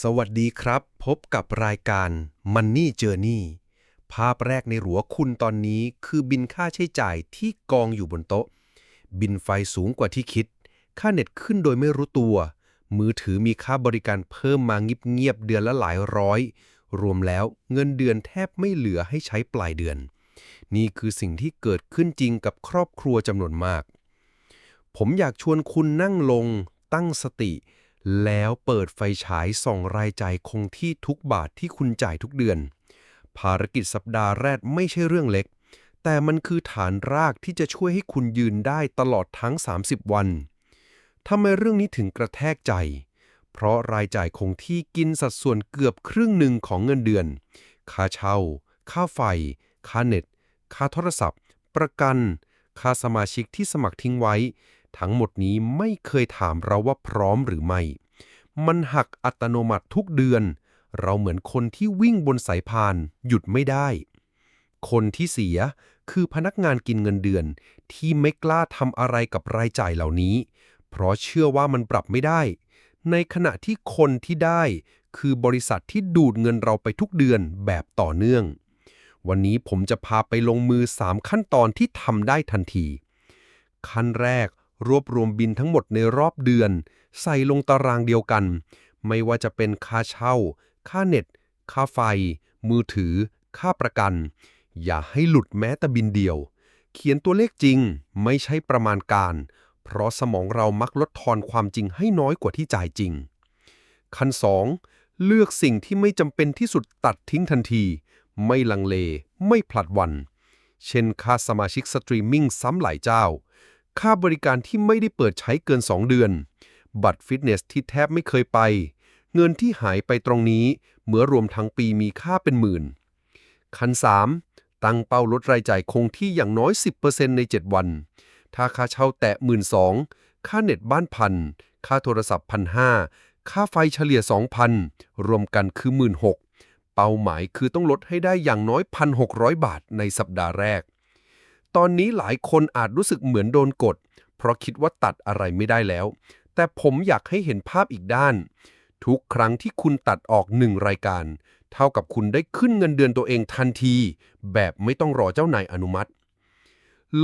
สวัสดีครับ พบกับรายการ Money Journey ภาพแรกในหัวคุณตอนนี้คือบินค่าใช้จ่ายที่กองอยู่บนโต๊ะ บินไฟสูงกว่าที่คิด ค่าเน็ตขึ้นโดยไม่รู้ตัว มือถือมีค่าบริการเพิ่มมาเงียบๆเดือนละหลายร้อย รวมแล้วเงินเดือนแทบไม่เหลือให้ใช้ปลายเดือน นี่คือสิ่งที่เกิดขึ้นจริงกับครอบครัวจำนวนมาก ผมอยากชวนคุณนั่งลง ตั้งสติ แล้วเปิดไฟฉายส่องรายจ่ายคงที่ทุกบาทที่คุณจ่ายทุกเดือน ภารกิจสัปดาห์แรกไม่ใช่เรื่องเล็ก แต่มันคือฐานรากที่จะช่วยให้คุณยืนได้ตลอดทั้ง 30 วันทำไมเรื่องนี้ถึงกระแทกใจ เพราะรายจ่ายคงที่กินสัดส่วนเกือบครึ่งหนึ่งของเงินเดือน ค่าเช่า ค่าไฟ ค่าเน็ต ค่าโทรศัพท์ ประกัน ค่าสมาชิกที่สมัครทิ้งไว้ ทั้งหมดนี้ไม่เคยถามเราว่าพร้อมหรือไม่ มันหักอัตโนมัติทุกเดือน เราเหมือนคนที่วิ่งบนสายพาน หยุดไม่ได้ คนที่เสียคือพนักงานกินเงินเดือน ที่ไม่กล้าทำอะไรกับรายจ่ายเหล่านี้ เพราะเชื่อว่ามันปรับไม่ได้ ในขณะที่คนที่ได้คือบริษัทที่ดูดเงินเราไปทุกเดือนแบบต่อเนื่อง วันนี้ผมจะพาไปลงมือ 3 ขั้นตอนที่ทำได้ทันที ขั้นแรก รวบรวมบินทั้งหมดในรอบเดือน ใส่ลงตารางเดียวกัน ไม่ว่าจะเป็นค่าเช่า ค่าเน็ต ค่าไฟ มือถือ ค่าประกัน อย่าให้หลุดแม้แต่บินเดียว เขียนตัวเลขจริงไม่ใช่ประมาณการ เพราะสมองเรามักลดทอนความจริงให้น้อยกว่าที่จ่ายจริง ขั้น 2. เลือกสิ่งที่ไม่จำเป็นที่สุดตัดทิ้งทันที ไม่ลังเล ไม่ผลัดวัน เช่นค่าสมาชิกสตรีมมิ่งซ้ำหลายเจ้า ค่าบริการที่ไม่ได้เปิดใช้เกิน 2 เดือน บัตรฟิตเนสที่แทบไม่เคยไป เงินที่หายไปตรงนี้ เมื่อรวมทั้งปีมีค่าเป็นหมื่น ขั้น 3. ตั้งเป้าลดรายจ่ายคงที่อย่างน้อย 10%ใน 7 วัน ถ้าค่าเช่าแตะ 12,000ค่าเน็ตบ้านพัน ค่าโทรศัพท์พันห้าค่าไฟเฉลี่ย 2,000 รวมกันคือ 16,000 เป้าหมายคือต้องลดให้ได้อย่างน้อย 1,600 บาทในสัปดาห์แรก ตอนนี้หลายคนอาจรู้สึกเหมือนโดนกด เพราะคิดว่าตัดอะไรไม่ได้แล้ว แต่ผมอยากให้เห็นภาพอีกด้าน ทุกครั้งที่คุณตัดออกหนึ่งรายการ เท่ากับคุณได้ขึ้นเงินเดือนตัวเองทันที แบบไม่ต้องรอเจ้านายอนุมัติ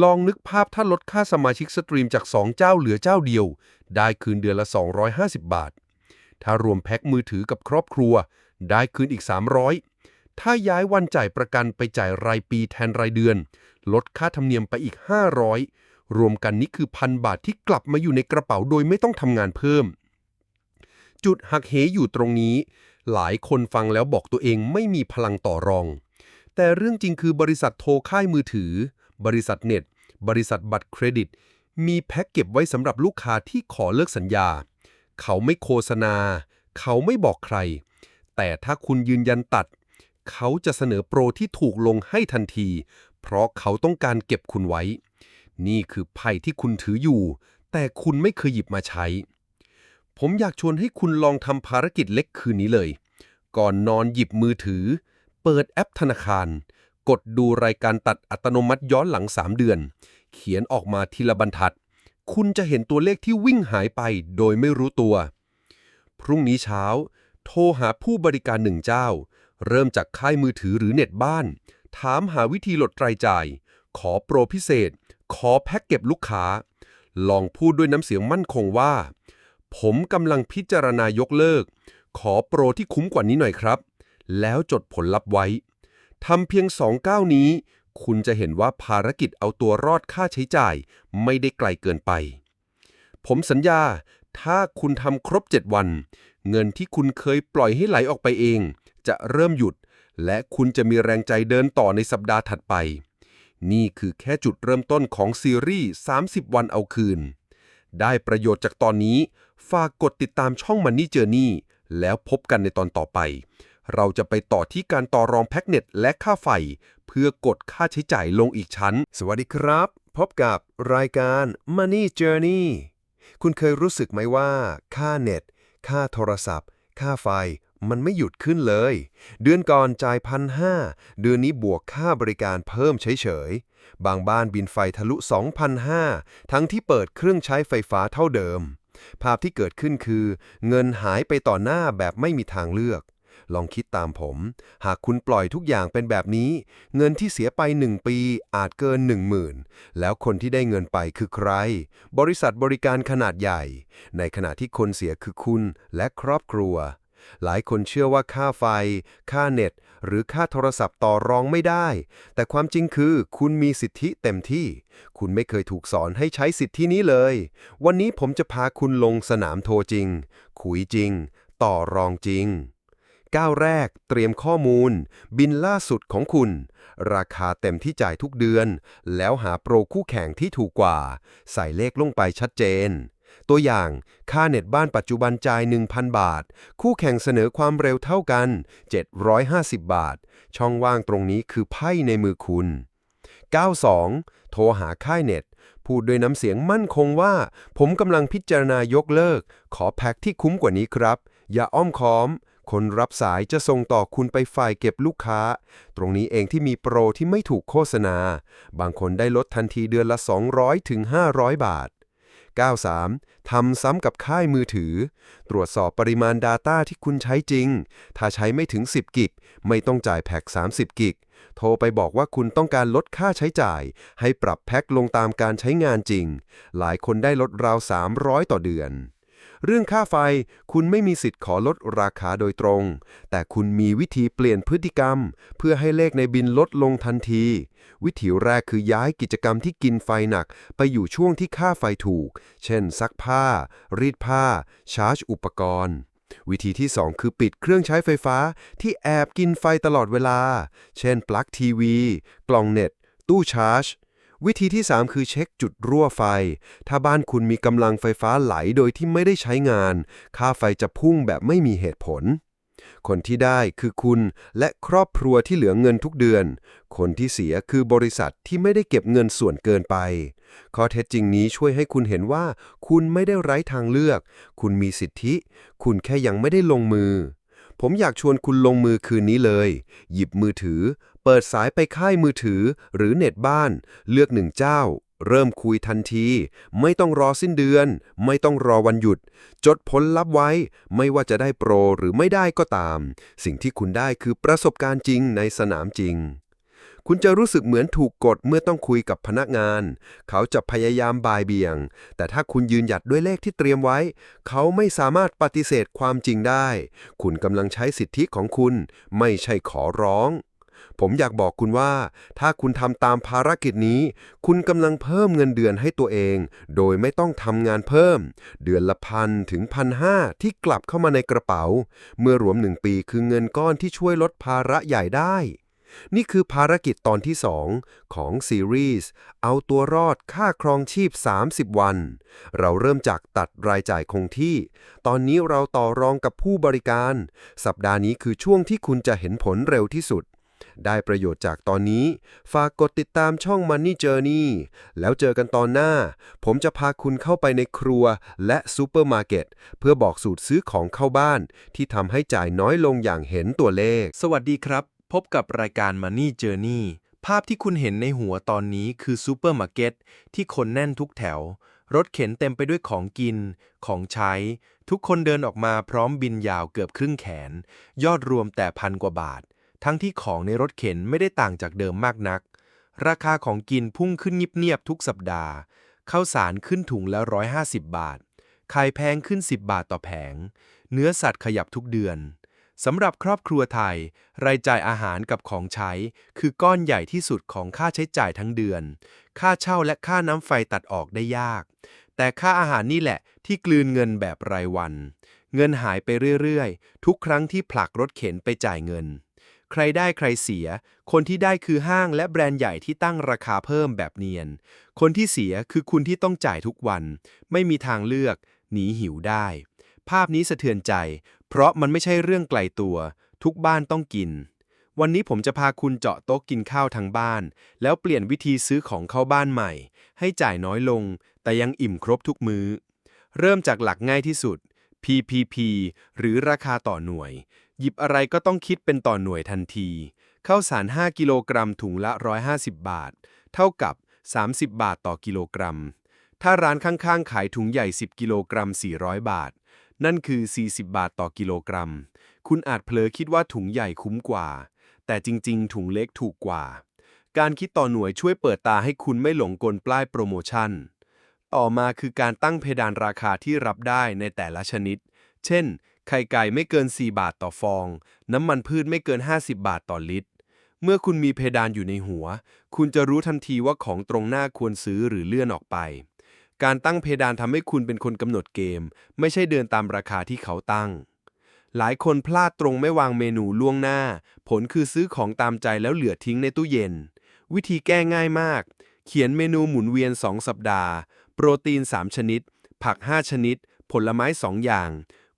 ลองนึกภาพถ้าลดค่าสมาชิกสตรีมจาก 2 เจ้าเหลือเจ้าเดียว ได้คืนเดือนละ 250 บาท ถ้ารวมแพ็คมือถือกับครอบครัว ได้คืนอีก 300 ถ้าย้ายวันจ่ายประกันไปจ่ายรายปีแทนรายเดือน ลดค่าธรรมเนียมไปอีก 500 รวมกันนี่คือพันบาทที่กลับมาอยู่ในกระเป๋าโดยไม่ต้องทำงานเพิ่ม จุดหักเหอยู่ตรงนี้ หลายคนฟังแล้วบอกตัวเองไม่มีพลังต่อรอง แต่เรื่องจริงคือบริษัทโทรค่ายมือถือ บริษัทเน็ต บริษัทบัตรเครดิต มีแพ็กเก็บไว้สำหรับลูกค้าที่ขอเลิกสัญญา เขาไม่โฆษณา เขาไม่บอกใคร แต่ถ้าคุณยืนยันตัด เขาจะเสนอโปรที่ถูกลงให้ทันที เพราะเขาต้องการเก็บคุณไว้ นี่คือไพ่ที่คุณถืออยู่ แต่คุณไม่เคยหยิบมาใช้ ผมอยากชวนให้คุณลองทำภารกิจเล็กคืนนี้เลย ก่อนนอนหยิบมือถือ เปิดแอปธนาคาร กดดูรายการตัดอัตโนมัติย้อนหลัง 3 เดือน เขียนออกมาทีละบรรทัด คุณจะเห็นตัวเลขที่วิ่งหายไปโดยไม่รู้ตัว พรุ่งนี้เช้า โทรหาผู้บริการหนึ่งเจ้า เริ่มจากค่ายมือถือหรือเน็ตบ้าน ถามหาวิธีลดรายจ่าย ขอโปรพิเศษ ขอแพ็กเก็บลูกค้า ลองพูดด้วยน้ำเสียงมั่นคงว่า ผมกำลังพิจารณายกเลิก ขอโปรที่คุ้มกว่านี้หน่อยครับ แล้วจดผลลัพธ์ไว้ทำเพียงสองก้าวนี้ คุณจะเห็นว่าภารกิจเอาตัวรอดค่าใช้จ่าย ไม่ได้ไกลเกินไป ผมสัญญา ถ้าคุณทำครบ 7 วัน เงินที่คุณเคยปล่อยให้ไหลออกไปเอง จะเริ่มหยุด และคุณจะมีแรงใจเดินต่อในสัปดาห์ถัดไป นี่คือแค่จุดเริ่มต้นของซีรีส์ 30 วันเอาคืน ได้ประโยชน์จากตอนนี้ ฝากกดติดตามช่อง Money Journey แล้วพบกันในตอนต่อไป เราจะไปต่อที่การต่อรองแพ็กเน็ตและค่าไฟ เพื่อกดค่าใช้จ่ายลงอีกชั้น สวัสดีครับ พบกับรายการ Money Journey คุณเคยรู้สึกไหมว่า ค่าเน็ต ค่าโทรศัพท์ ค่าไฟ มันไม่หยุดขึ้นเลย เดือนก่อนจ่ายพันห้าเดือนนี้บวกค่าบริการเพิ่มเฉยๆ บางบ้านบินไฟทะลุ 2,500 ทั้งที่เปิดเครื่องใช้ไฟฟ้าเท่าเดิม ภาพที่เกิดขึ้นคือ เงินหายไปต่อหน้าแบบไม่มีทางเลือก ลองคิดตามผม หากคุณปล่อยทุกอย่างเป็นแบบนี้ เงินที่เสียไป 1 ปีอาจเกิน 10,000 แล้วคนที่ได้เงินไปคือใคร บริษัทบริการขนาดใหญ่ ในขณะที่คนเสียคือคุณและครอบครัว หลายคนเชื่อว่าค่าไฟ ค่าเน็ต หรือค่าโทรศัพท์ต่อรองไม่ได้ แต่ความจริงคือคุณมีสิทธิเต็มที่ คุณไม่เคยถูกสอนให้ใช้สิทธินี้เลย วันนี้ผมจะพาคุณลงสนามโทรจริง คุยจริง ต่อรองจริงก้าวแรกเตรียมข้อมูล บินล่าสุดของคุณ ราคาเต็มที่จ่ายทุกเดือน แล้วหาโปรคู่แข่งที่ถูกกว่า ใส่เลขลงไปชัดเจน ตัวอย่างค่าเน็ตบ้านปัจจุบันจ่าย 1,000 บาท คู่แข่งเสนอความเร็วเท่ากัน 750 บาท ช่องว่างตรงนี้คือไพ่ในมือคุณ 92 โทรหาค่ายเน็ต พูดด้วยน้ำเสียงมั่นคงว่า ผมกำลังพิจารณายกเลิก ขอแพ็คที่คุ้มกว่านี้ครับ อย่าอ้อมค้อม คนรับสายจะส่งต่อคุณไปฝ่ายเก็บลูกค้า ตรงนี้เองที่มีโปรที่ไม่ถูกโฆษณา บางคนได้ลดทันทีเดือนละ 200ถึง500 บาท 93. ทำซ้ำกับค่ายมือถือ ตรวจสอบปริมาณ Data ที่คุณใช้จริง ถ้าใช้ไม่ถึง 10 กิก ไม่ต้องจ่ายแพ็ก30 กิก โทรไปบอกว่าคุณต้องการลดค่าใช้จ่าย ให้ปรับแพ็กลงตามการใช้งานจริง หลายคนได้ลดราว 300 ต่อเดือน เรื่องค่าไฟคุณไม่มีสิทธิ์ขอลดราคาโดยตรง แต่คุณมีวิธีเปลี่ยนพฤติกรรม เพื่อให้เลขในบินลดลงทันที วิธีแรกคือย้ายกิจกรรมที่กินไฟหนัก ไปอยู่ช่วงที่ค่าไฟถูก เช่น ซักผ้า รีดผ้า ชาร์จอุปกรณ์วิธีที่ 2 คือปิดเครื่องใช้ไฟฟ้าที่แอบกินไฟตลอดเวลา เช่น ปลั๊กทีวี กล่องเน็ต ตู้ชาร์จ วิธีที่ 3 คือเช็คจุดรั่วไฟ ถ้าบ้านคุณมีกำลังไฟฟ้าไหลโดยที่ไม่ได้ใช้งาน ค่าไฟจะพุ่งแบบไม่มีเหตุผล คนที่ได้คือคุณและครอบครัวที่เหลือเงินทุกเดือน คนที่เสียคือบริษัทที่ไม่ได้เก็บเงินส่วนเกินไป ข้อเท็จจริงนี้ช่วยให้คุณเห็นว่า คุณไม่ได้ไร้ทางเลือก คุณมีสิทธิ คุณแค่ยังไม่ได้ลงมือผมอยากชวนคุณลงมือคืนนี้เลย หยิบมือถือ เปิดสายไปค่ายมือถือหรือเน็ตบ้าน เลือกหนึ่งเจ้า เริ่มคุยทันที ไม่ต้องรอสิ้นเดือน ไม่ต้องรอวันหยุด จดผลลัพธ์ไว้ ไม่ว่าจะได้โปรหรือไม่ได้ก็ตาม สิ่งที่คุณได้คือประสบการณ์จริงในสนามจริงคุณจะรู้สึกเหมือนถูกกดเมื่อต้องคุยกับพนักงาน เขาจะพยายามบ่ายเบี่ยง แต่ถ้าคุณยืนหยัดด้วยเลขที่เตรียมไว้ เขาไม่สามารถปฏิเสธความจริงได้ คุณกำลังใช้สิทธิของคุณ ไม่ใช่ขอร้อง ผมอยากบอกคุณว่า ถ้าคุณทำตามภารกิจนี้ คุณกำลังเพิ่มเงินเดือนให้ตัวเอง โดยไม่ต้องทำงานเพิ่ม เดือนละพันถึงพันห้าที่กลับเข้ามาในกระเป๋า เมื่อรวมหนึ่งปีคือเงินก้อนที่ช่วยลดภาระใหญ่ได้ นี่คือภารกิจตอนที่ 2 ของซีรีส์เอาตัวรอดค่าครองชีพ 30 วัน เราเริ่มจากตัดรายจ่ายคงที่ ตอนนี้เราต่อรองกับผู้บริการ สัปดาห์นี้คือช่วงที่คุณจะเห็นผลเร็วที่สุด ได้ประโยชน์จากตอนนี้ ฝากกดติดตามช่อง Money Journey แล้วเจอกันตอนหน้า ผมจะพาคุณเข้าไปในครัวและซูเปอร์มาร์เก็ตเพื่อบอกสูตรซื้อของเข้าบ้าน ที่ทำให้จ่ายน้อยลงอย่างเห็นตัวเลข สวัสดีครับ พบกับรายการ Money Journey ภาพที่คุณเห็นในหัวตอนนี้คือซูเปอร์มาร์เก็ตที่คนแน่นทุกแถว รถเข็นเต็มไปด้วยของกิน ของใช้ ทุกคนเดินออกมาพร้อมบินยาวเกือบครึ่งแขน ยอดรวมแต่พันกว่าบาท ทั้งที่ของในรถเข็นไม่ได้ต่างจากเดิมมากนัก ราคาของกินพุ่งขึ้นเงียบๆทุกสัปดาห์ข้าวสารขึ้นถุงละ 150 บาท ไข่แพงขึ้น 10 บาทต่อแผง เนื้อสัตว์ขยับทุกเดือนสำหรับครอบครัวไทย รายจ่ายอาหารกับของใช้ คือก้อนใหญ่ที่สุดของค่าใช้จ่ายทั้งเดือน ค่าเช่าและค่าน้ำไฟตัดออกได้ยาก แต่ค่าอาหารนี่แหละที่กลืนเงินแบบรายวัน เงินหายไปเรื่อยๆ ทุกครั้งที่ผลักรถเข็นไปจ่ายเงิน ใครได้ใครเสีย คนที่ได้คือห้างและแบรนด์ใหญ่ที่ตั้งราคาเพิ่มแบบเนียน คนที่เสียคือคุณที่ต้องจ่ายทุกวัน ไม่มีทางเลือก หนีหิวได้ ภาพนี้สะเทือนใจ เพราะมันไม่ใช่เรื่องไกลตัว ทุกบ้านต้องกิน วันนี้ผมจะพาคุณเจาะโต๊ะกินข้าวทั้งบ้าน แล้วเปลี่ยนวิธีซื้อของเข้าบ้านใหม่ ให้จ่ายน้อยลง แต่ยังอิ่มครบทุกมื้อ เริ่มจากหลักง่ายที่สุด PPP หรือราคาต่อหน่วย หยิบอะไรก็ต้องคิดเป็นต่อหน่วยทันทีข้าวสาร 5 กิโลกรัมถุงละ 150 บาท เท่ากับ 30 บาทต่อกิโลกรัม ถ้าร้านข้างๆ ขายถุงใหญ่ 10 กิโลกรัม 400 บาท นั่นคือ 40 บาทต่อกิโลกรัม คุณอาจเผลอคิดว่าถุงใหญ่คุ้มกว่า แต่จริงๆ ถุงเล็กถูกกว่า การคิดต่อหน่วยช่วยเปิดตาให้คุณไม่หลงกลป้ายโปรโมชั่น ต่อมาคือการตั้งเพดานราคาที่รับได้ในแต่ละชนิด เช่น ไข่ไก่ไม่เกิน 4 บาทต่อฟอง น้ำมันพืชไม่เกิน 50 บาทต่อลิตร เมื่อคุณมีเพดานอยู่ในหัว คุณจะรู้ทันทีว่าของตรงหน้าควรซื้อหรือเลื่อนออกไป การตั้งเพดานทำให้คุณเป็นคนกำหนดเกม ไม่ใช่เดินตามราคาที่เขาตั้ง หลายคนพลาดตรงไม่วางเมนูล่วงหน้า ผลคือซื้อของตามใจแล้วเหลือทิ้งในตู้เย็น วิธีแก้ง่ายมาก เขียนเมนูหมุนเวียน 2 สัปดาห์ โปรตีน 3 ชนิด ผัก 5 ชนิด ผลไม้ 2 อย่าง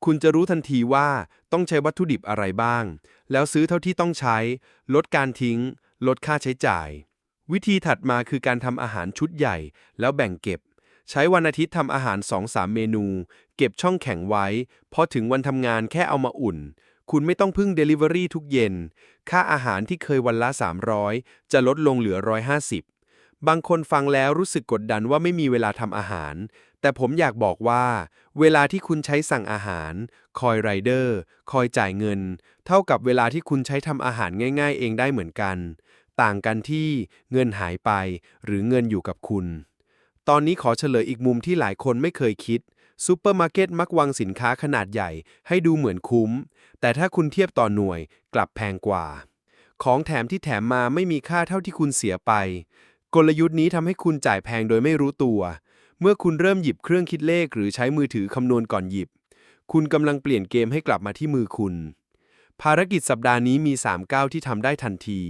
คุณจะรู้ทันทีว่าต้องใช้วัตถุดิบอะไรบ้าง แล้วซื้อเท่าที่ต้องใช้ ลดการทิ้ง ลดค่าใช้จ่าย วิธีถัดมาคือการทำอาหารชุดใหญ่ แล้วแบ่งเก็บ ใช้วันอาทิตย์ทำอาหาร 2-3 เมนู เก็บช่องแข็งไว้ พอถึงวันทำงานแค่เอามาอุ่น คุณไม่ต้องพึ่ง Delivery ทุกเย็น ค่าอาหารที่เคยวันละ 300 จะลดลงเหลือ 150 บางคนฟังแล้วรู้สึกกดดันว่าไม่มีเวลาทำอาหาร แต่ผมอยากบอกว่า เวลาที่คุณใช้สั่งอาหาร คอยไรเดอร์ คอยจ่ายเงิน เท่ากับเวลาที่คุณใช้ทำอาหารง่าย ๆ เองได้เหมือนกัน ต่างกันที่เงินหายไป หรือเงินอยู่กับคุณ ตอนนี้ขอเฉลยอีกมุมที่หลายคนไม่เคยคิดซูเปอร์มาร์เก็ตมักวางสินค้าขนาดใหญ่ ให้ดูเหมือนคุ้ม แต่ถ้าคุณเทียบต่อหน่วยกลับแพงกว่า ของแถมที่แถมมาไม่มีค่าเท่าที่คุณเสียไป กลยุทธ์นี้ทำให้คุณจ่ายแพงโดยไม่รู้ตัว เมื่อคุณเริ่มหยิบเครื่องคิดเลขหรือใช้มือถือคำนวณก่อนหยิบ คุณกำลังเปลี่ยนเกมให้กลับมาที่มือคุณ ภารกิจสัปดาห์นี้มี 3 ก้าวที่ทำได้ทันที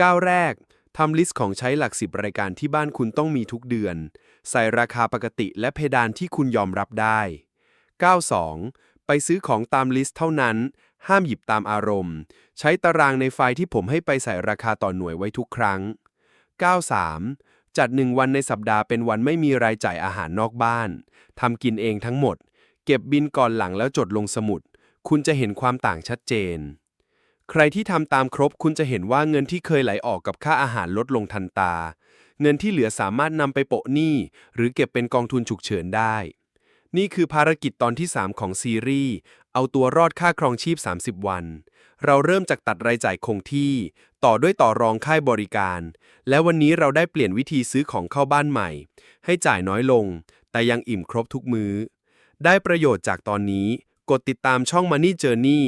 ก้าวแรกทำลิสต์ของใช้หลักสิบรายการที่บ้านคุณต้องมีทุกเดือน ใส่ราคาปกติและเพดานที่คุณยอมรับได้ก้าว2ไปซื้อของตามลิสต์เท่านั้น ห้ามหยิบตามอารมณ์ ใช้ตารางในไฟล์ที่ผมให้ไปใส่ราคาต่อหน่วยไว้ทุกครั้งก้าว3 จัดหนึ่งวันในสัปดาห์เป็นวันไม่มีรายจ่ายอาหารนอกบ้าน ทำกินเองทั้งหมด เก็บบินก่อนหลังแล้วจดลงสมุด คุณจะเห็นความต่างชัดเจน ใครที่ทำตามครบคุณจะเห็นว่าเงินที่เคยไหลออกกับค่าอาหารลดลงทันตา เงินที่เหลือสามารถนำไปโปะหนี้ หรือเก็บเป็นกองทุนฉุกเฉินได้ นี่คือภารกิจตอนที่ 3 ของซีรีส์ เอาตัวรอดค่าครองชีพ 30 วัน เราเริ่มจากตัดรายจ่ายคงที่ ต่อด้วยต่อรองค่ายบริการ และวันนี้เราได้เปลี่ยนวิธีซื้อของเข้าบ้านใหม่ ให้จ่ายน้อยลง แต่ยังอิ่มครบทุกมื้อ ได้ประโยชน์จากตอนนี้ กดติดตามช่อง Money Journey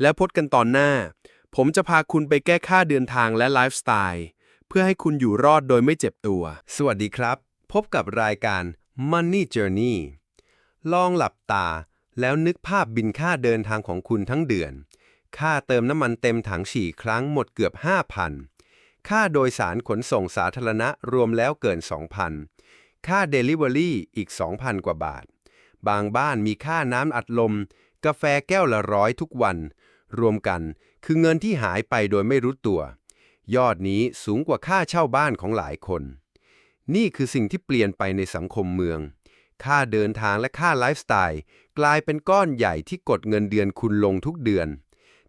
และพบกันตอนหน้า ผมจะพาคุณไปแก้ค่าเดินทางและไลฟ์สไตล์เพื่อให้คุณอยู่รอดโดยไม่เจ็บตัว สวัสดีครับ พบกับรายการ Money Journey ลองหลับตาแล้วนึกภาพบินค่าเดินทางของคุณทั้งเดือน ค่าเติมน้ำมันเต็มถังฉี่ครั้งหมดเกือบ 5,000 ค่าโดยสารขนส่งสาธารณะรวมแล้วเกิน 2,000 ค่า Delivery อีก 2,000 กว่าบาท บางบ้านมีค่าน้ำอัดลม กาแฟแก้วละร้อยทุกวัน รวมกันคือเงินที่หายไปโดยไม่รู้ตัว ยอดนี้สูงกว่าค่าเช่าบ้านของหลายคน นี่คือสิ่งที่เปลี่ยนไปในสังคมเมือง ค่าเดินทางและค่าไลฟ์สไตล์ กลายเป็นก้อนใหญ่ที่กดเงินเดือนคุณลงทุกเดือน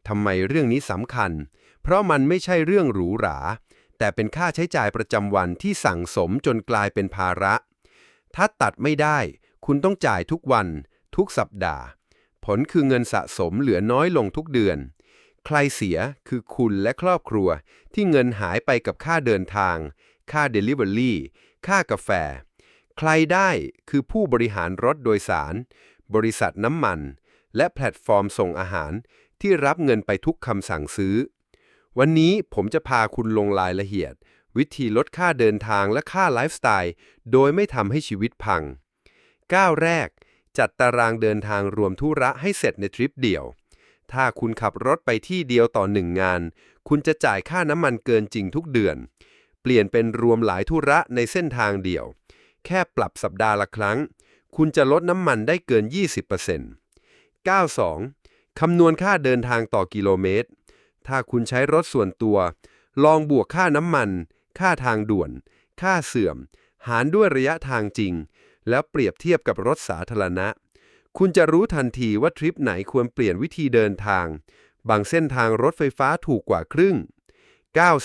ทำไมเรื่องนี้สำคัญ เพราะมันไม่ใช่เรื่องหรูหรา แต่เป็นค่าใช้จ่ายประจำวันที่สั่งสมจนกลายเป็นภาระ ถ้าตัดไม่ได้ คุณต้องจ่ายทุกวัน ทุกสัปดาห์ ผลคือเงินสะสมเหลือน้อยลงทุกเดือน ใครเสียคือคุณและครอบครัว ที่เงินหายไปกับค่าเดินทาง ค่า Delivery ค่ากาแฟ ใครได้คือผู้บริหารรถโดยสาร บริษัทน้ำมัน และแพลตฟอร์มส่งอาหาร ที่รับเงินไปทุกคำสั่งซื้อ วันนี้ผมจะพาคุณลงรายละเอียด วิธีลดค่าเดินทางและค่าไลฟ์สไตล์ โดยไม่ทำให้ชีวิตพังก้าวแรก จัดตารางเดินทางรวมธุระให้เสร็จในทริปเดียว ถ้าคุณขับรถไปที่เดียวต่อหนึ่งงาน คุณจะจ่ายค่าน้ำมันเกินจริงทุกเดือน เปลี่ยนเป็นรวมหลายธุระในเส้นทางเดียว แค่ปรับสัปดาห์ละครั้ง คุณจะลดน้ำมันได้เกิน 20% 92. คำนวณค่าเดินทางต่อกิโลเมตร ถ้าคุณใช้รถส่วนตัว ลองบวกค่าน้ำมัน ค่าทางด่วน ค่าเสื่อม หารด้วยระยะทางจริง แล้วเปรียบเทียบกับรถสาธารณะ คุณจะรู้ทันทีว่าทริปไหนควรเปลี่ยนวิธีเดินทาง บางเส้นทางรถไฟฟ้าถูกกว่าครึ่ง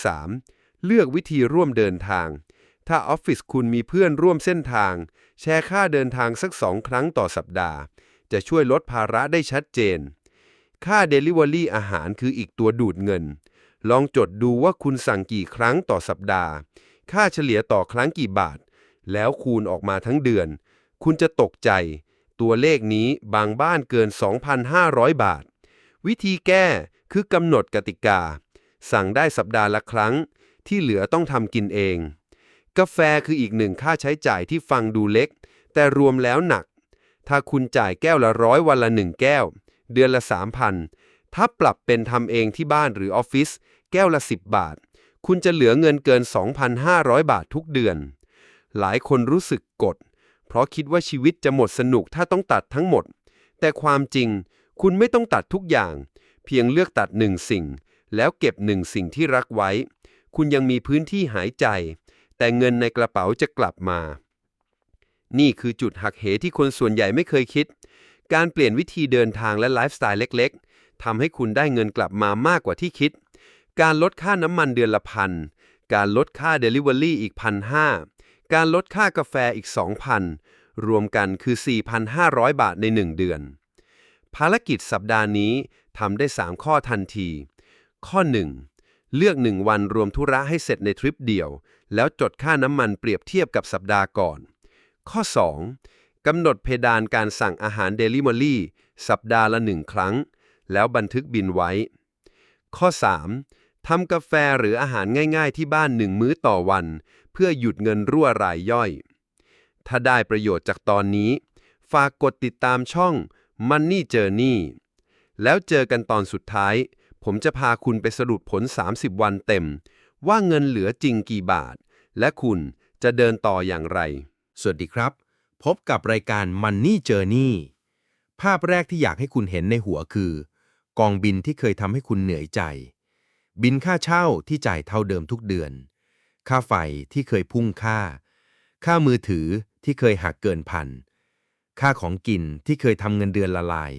93. เลือกวิธีร่วมเดินทาง ถ้าออฟฟิศคุณมีเพื่อนร่วมเส้นทาง แชร์ค่าเดินทางสักสองครั้งต่อสัปดาห์ จะช่วยลดภาระได้ชัดเจน ค่า Delivery อาหารคืออีกตัวดูดเงิน ลองจดดูว่าคุณสั่งกี่ครั้งต่อสัปดาห์ ค่าเฉลี่ยต่อครั้งกี่บาท แล้วคูณออกมาทั้งเดือน คุณจะตกใจ ตัวเลขนี้บางบ้านเกิน 2,500 บาท วิธีแก้คือกำหนดกติกา สั่งได้สัปดาห์ละครั้ง ที่เหลือต้องทำกินเอง กาแฟคืออีกหนึ่งค่าใช้จ่ายที่ฟังดูเล็ก แต่รวมแล้วหนัก ถ้าคุณจ่ายแก้วละร้อยวันละหนึ่งแก้ว เดือนละ 3,000 ถ้าปรับเป็นทำเองที่บ้านหรือออฟฟิศแก้วละ 10 บาท คุณจะเหลือเงินเกิน 2,500 บาททุกเดือน หลายคนรู้สึกกด เพราะคิดว่าชีวิตจะหมดสนุกถ้าต้องตัดทั้งหมด แต่ความจริง คุณไม่ต้องตัดทุกอย่าง เพียงเลือกตัดหนึ่งสิ่ง แล้วเก็บหนึ่งสิ่งที่รักไว้ คุณยังมีพื้นที่หายใจ แต่เงินในกระเป๋าจะกลับมา นี่คือจุดหักเหที่คนส่วนใหญ่ไม่เคยคิด การเปลี่ยนวิธีเดินทางและไลฟ์สไตล์เล็กๆทำให้คุณได้เงินกลับมามากกว่าที่คิด การลดค่าน้ำมันเดือนละพัน การลดค่า Delivery อีกพันห้าการลดค่ากาแฟอีก 2,000 รวมกันคือ 4,500 บาทใน 1 เดือน ภารกิจสัปดาห์นี้ทำได้ 3 ข้อทันที ข้อ 1 เลือก 1 วันรวมธุระให้เสร็จในทริปเดียว แล้วจดค่าน้ำมันเปรียบเทียบกับสัปดาห์ก่อน ข้อ 2 กำหนดเพดานการสั่งอาหารเดลิเวอรี่สัปดาห์ละหนึ่งครั้ง แล้วบันทึกบินไว้ ข้อ 3. ทำกาแฟหรืออาหารง่ายๆ ที่บ้านหนึ่งมื้อต่อวัน เพื่อหยุดเงินรั่วรายย่อย ถ้าได้ประโยชน์จากตอนนี้ ฝากกดติดตามช่อง Money Journey แล้วเจอกันตอนสุดท้าย ผมจะพาคุณไปสรุปผล 30 วันเต็ม ว่าเงินเหลือจริงกี่บาท และคุณจะเดินต่ออย่างไร สวัสดีครับ พบกับรายการ Money Journey ภาพแรกที่อยากให้คุณเห็นในหัวคือ กองบินที่เคยทำให้คุณเหนื่อยใจ บินค่าเช่าที่จ่ายเท่าเดิมทุกเดือน ค่าไฟที่เคยพุ่งค่า ค่ามือถือที่เคยหักเกินพัน ค่าของกินที่เคยทำเงินเดือนละลาย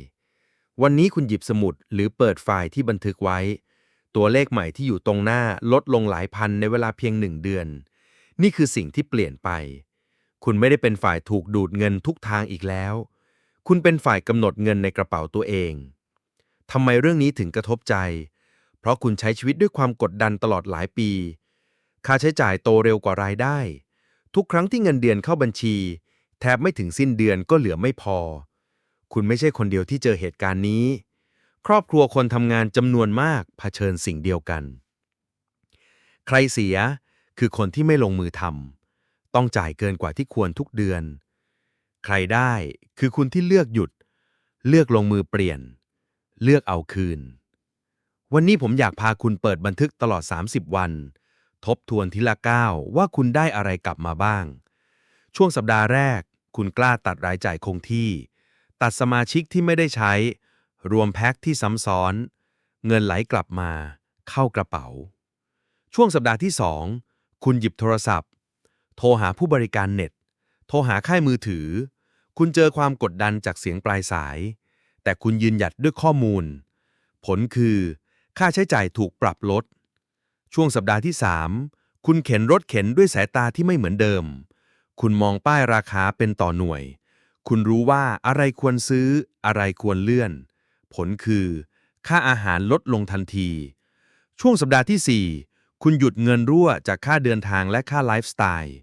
วันนี้คุณหยิบสมุดหรือเปิดไฟล์ที่บันทึกไว้ ตัวเลขใหม่ที่อยู่ตรงหน้าลดลงหลายพันในเวลาเพียงหนึ่งเดือน นี่คือสิ่งที่เปลี่ยนไป คุณไม่ได้เป็นฝ่ายถูกดูดเงินทุกทางอีกแล้ว คุณเป็นฝ่ายกำหนดเงินในกระเป๋าตัวเองทำไมเรื่องนี้ถึงกระทบใจ เพราะคุณใช้ชีวิตด้วยความกดดันตลอดหลายปี ค่าใช้จ่ายโตเร็วกว่ารายได้ ทุกครั้งที่เงินเดือนเข้าบัญชี แทบไม่ถึงสิ้นเดือนก็เหลือไม่พอ คุณไม่ใช่คนเดียวที่เจอเหตุการณ์นี้ ครอบครัวคนทำงานจำนวนมากเผชิญสิ่งเดียวกัน ใครเสียคือคนที่ไม่ลงมือทำ ต้องจ่ายเกินกว่าที่ควรทุกเดือน ใครได้คือคุณที่เลือกหยุด เลือกลงมือเปลี่ยน เลือกเอาคืน วันนี้ผมอยากพาคุณเปิดบันทึกตลอด 30 วัน ทบทวนทีละก้าวว่าคุณได้อะไรกลับมาบ้าง ช่วงสัปดาห์แรก คุณกล้าตัดรายจ่ายคงที่ ตัดสมาชิกที่ไม่ได้ใช้ รวมแพ็คที่ซ้ำซ้อน เงินไหลกลับมา เข้ากระเป๋า ช่วงสัปดาห์ที่ 2 คุณหยิบโทรศัพท์ โทรหาผู้บริการเน็ต โทรหาค่ายมือถือ คุณเจอความกดดันจากเสียงปลายสาย แต่คุณยืนหยัดด้วยข้อมูล ผลคือ ค่าใช้จ่ายถูกปรับลด ช่วงสัปดาห์ที่ 3 คุณเข็นรถเข็นด้วยสายตาที่ไม่เหมือนเดิม คุณมองป้ายราคาเป็นต่อหน่วย คุณรู้ว่าอะไรควรซื้อ อะไรควรเลื่อน ผลคือ ค่าอาหารลดลงทันที ช่วงสัปดาห์ที่ 4 คุณหยุดเงินรั่วจากค่าเดินทางและค่าไลฟ์สไตล์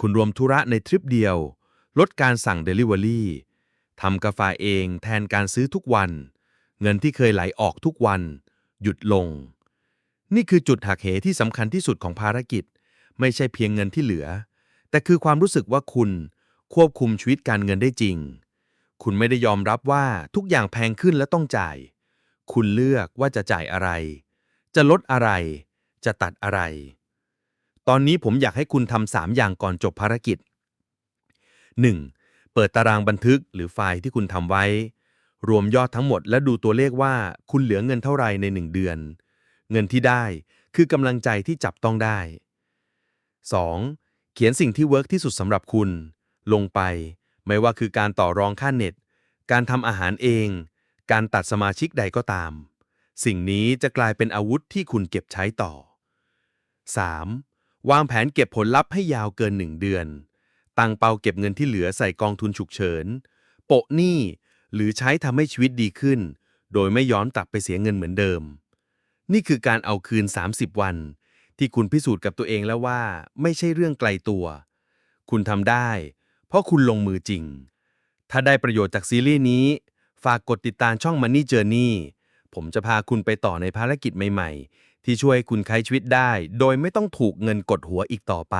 คุณรวมธุระในทริปเดียว ลดการสั่ง Delivery ทำกาแฟเองแทนการซื้อทุกวัน เงินที่เคยไหลออกทุกวัน หยุดลง นี่คือจุดหักเหที่สำคัญที่สุดของภารกิจ ไม่ใช่เพียงเงินที่เหลือ แต่คือความรู้สึกว่าคุณควบคุมชีวิตการเงินได้จริง คุณไม่ได้ยอมรับว่าทุกอย่างแพงขึ้นและต้องจ่าย คุณเลือกว่าจะจ่ายอะไร จะลดอะไร จะตัดอะไร ตอนนี้ผมอยากให้คุณทำสามอย่างก่อนจบภารกิจ 1. เปิดตารางบันทึกหรือไฟล์ที่คุณทำไว้ รวมยอดทั้งหมดและดูตัวเลขว่าคุณเหลือเงินเท่าไหร่ใน 1 เดือน เงินที่ได้คือกำลังใจที่จับต้องได้ 2. เขียนสิ่งที่เวิร์กที่สุดสำหรับคุณ ลงไป ไม่ว่าคือการต่อรองค่าเน็ต การทำอาหารเอง การตัดสมาชิกใดก็ตาม สิ่งนี้จะกลายเป็นอาวุธที่คุณเก็บใช้ต่อ 3. วางแผนเก็บผลลัพธ์ให้ยาวเกิน 1 เดือน ตั้งเป้าเก็บเงินที่เหลือใส่กองทุนฉุกเฉิน โปะหนี้ หรือใช้ทำให้ชีวิตดีขึ้น โดยไม่ย้อนกลับไปเสียเงินเหมือนเดิม นี่คือการเอาคืน 30 วัน ที่คุณพิสูจน์กับตัวเองแล้วว่า ไม่ใช่เรื่องไกลตัว คุณทำได้ เพราะคุณลงมือจริง ถ้าได้ประโยชน์จากซีรีส์นี้ ฝากกดติดตามช่อง Money Journey ผมจะพาคุณไปต่อในภารกิจใหม่ ๆ ที่ช่วยคุณใช้ชีวิตได้ โดยไม่ต้องถูกเงินกดหัวอีกต่อไป